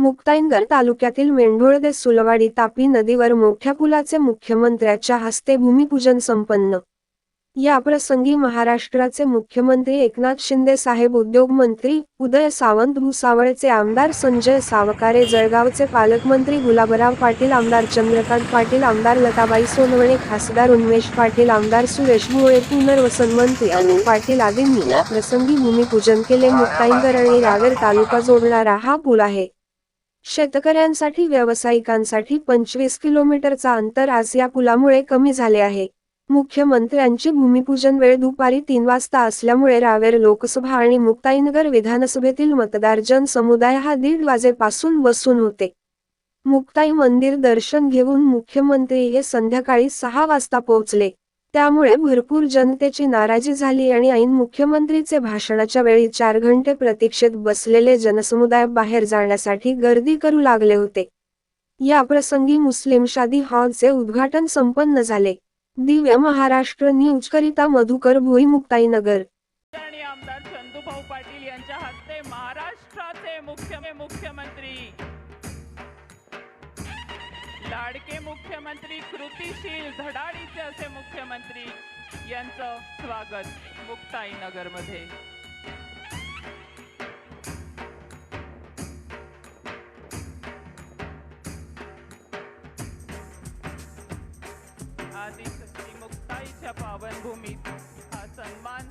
मुक्ताईनगर तालुक्यातील मेंढोळदे सुलवाडी तापी नदीवर मोठ्या पुलाचे मुख्यमंत्र्याच्या हस्ते भूमिपूजन संपन्न. या प्रसंगी महाराष्ट्राचे मुख्यमंत्री एकनाथ शिंदे साहेब उद्योगमंत्री उदय सावंत भुसावळचे आमदार संजय सावकारे जळगावचे पालकमंत्री गुलाबराव पाटील आमदार चंद्रकांत पाटील आमदार लताबाई सोनवणे खासदार उन्मेष पाटील आमदार सुरेश मुळे पुनर्वसन मंत्री अनिल पाटील आदींनी प्रसंगी भूमिपूजन केले. मुक्ताईनगर आणि रावेर तालुका जोडणारा हा पूल आहे. शेतकऱ्यांसाठी व्यावसायिकांसाठी पंचवीस किलोमीटरचा अंतर आज या पुलामुळे कमी झाले आहे. मुख्यमंत्र्यांची भूमिपूजन वेळ दुपारी तीन वाजता असल्यामुळे रावेर लोकसभा आणि मुक्ताईनगर विधानसभेतील मतदार जनसमुदाय हा दीड वाजेपासून बसून होते. मुक्ताई मंदिर दर्शन घेऊन मुख्यमंत्री हे संध्याकाळी सहा वाजता पोहोचले. त्यामुळे भरपूर जनतेची नाराजी झाली आणि ऐन मुख्यमंत्रीचे भाषणाच्या वेळी चार घंटे प्रतीक्षेत बसलेले जनसमुदाय बाहेर जाण्यासाठी गर्दी करू लागले होते. या प्रसंगी मुस्लिम शादी हॉलचे उद्घाटन संपन्न झाले. दिव्य महाराष्ट्र न्यूज करिता मधुकर भोई मुक्ताईनगर. आमदार चंदूभाऊ पाटील यांच्या हस्ते महाराष्ट्राचे मुख्य मुख्यमंत्री लाडके मुख्यमंत्री कृतीशील धडाडीचे असे मुख्यमंत्री यांचं स्वागत मुक्ताईनगरमध्ये आधी मुक्ताईच्या पावनभूमीत हा सन्मान